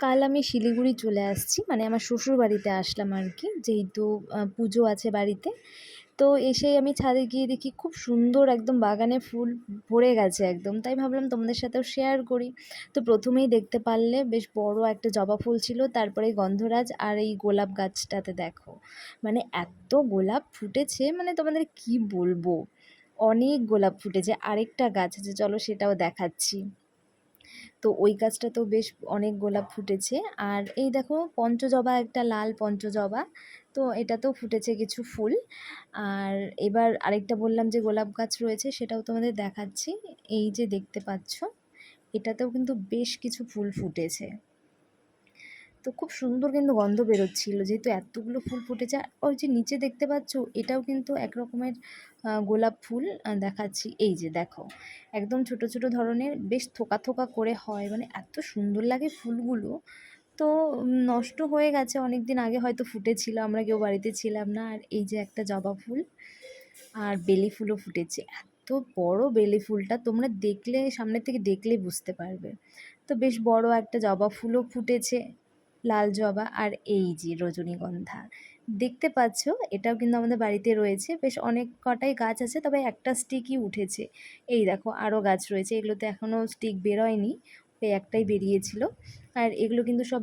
কাল আমি শিলিগুড়ি চলে আসছি। মানে আমার শ্বশুর বাড়িতে আসলাম আর কি যেহেতু পুজো আছে বাড়িতে। তো এসেই আমি ছাদে গিয়ে দেখি খুব সুন্দর একদম বাগানে ফুল ভরে গেছে একদম। তাই ভাবলাম তোমাদের সাথেও শেয়ার করি। তো প্রথমেই দেখতে পারলে বেশ বড় একটা জবা ফুল ছিল। তারপরে গন্ধরাজ আর এই গোলাপ গাছটাতে দেখো। মানে এত গোলাপ ফুটেছে। মানে তোমাদের কি বলব? অনেক গোলাপ ফুটেছে। আরেকটা গাছ আছে। চলো সেটাও দেখাচ্ছি। তো ওই গাছটা তো বেশ অনেক গোলাপ ফুটেছে। আর এই দেখো পঞ্চজবা, একটা লাল পঞ্চজবা, তো এটা তো ফুটেছে কিছু ফুল। আর এবার আরেকটা বললাম যে গোলাপ গাছ রয়েছে সেটাও তোমাদের দেখাচ্ছি। এই যে দেখতে পাচ্ছ, এটাতেও কিন্তু বেশ কিছু ফুল ফুটেছে। তো খুব সুন্দর কিন্তু গন্ধ বেরোচ্ছিলো। যেহেতু এতগুলো ফুল ফুটেছে ওই যে নিচে দেখতে পাচ্ছ, এটাও কিন্তু এক রকমের গোলাপ ফুল দেখাচ্ছি। এই যে দেখো, একদম ছোট ছোট ধরনের, বেশ থোকা থোকা করে হয়। মানে এত সুন্দর লাগে ফুলগুলো। তো নষ্ট হয়ে গেছে অনেক দিন আগে হয়তো ফুটেছিল, আমরা কেউ বাড়িতে ছিলাম না। আর এই যে একটা জবা ফুল, আর বেলি ফুলও ফুটেছে। এত বড় বেলি ফুলটা তোমরা দেখলে সামনে থেকে দেখলেই বুঝতে পারবে। তো বেশ বড় একটা জবা ফুলও ফুটেছে। লাল জবা আর এই যে রজনীগন্ধা। দেখতে পাচ্ছ, এটাও কিন্তু আমাদের বাড়িতে রয়েছে। বেশ অনেক কটাই গাছ আছে, তবে একটা স্টিকই উঠেছে। এই দেখো আরও গাছ রয়েছে। এগুলোতে এখনও স্টিক বেরোয়নি, ওই একটাই বেরিয়েছিল। আর এগুলো কিন্তু সব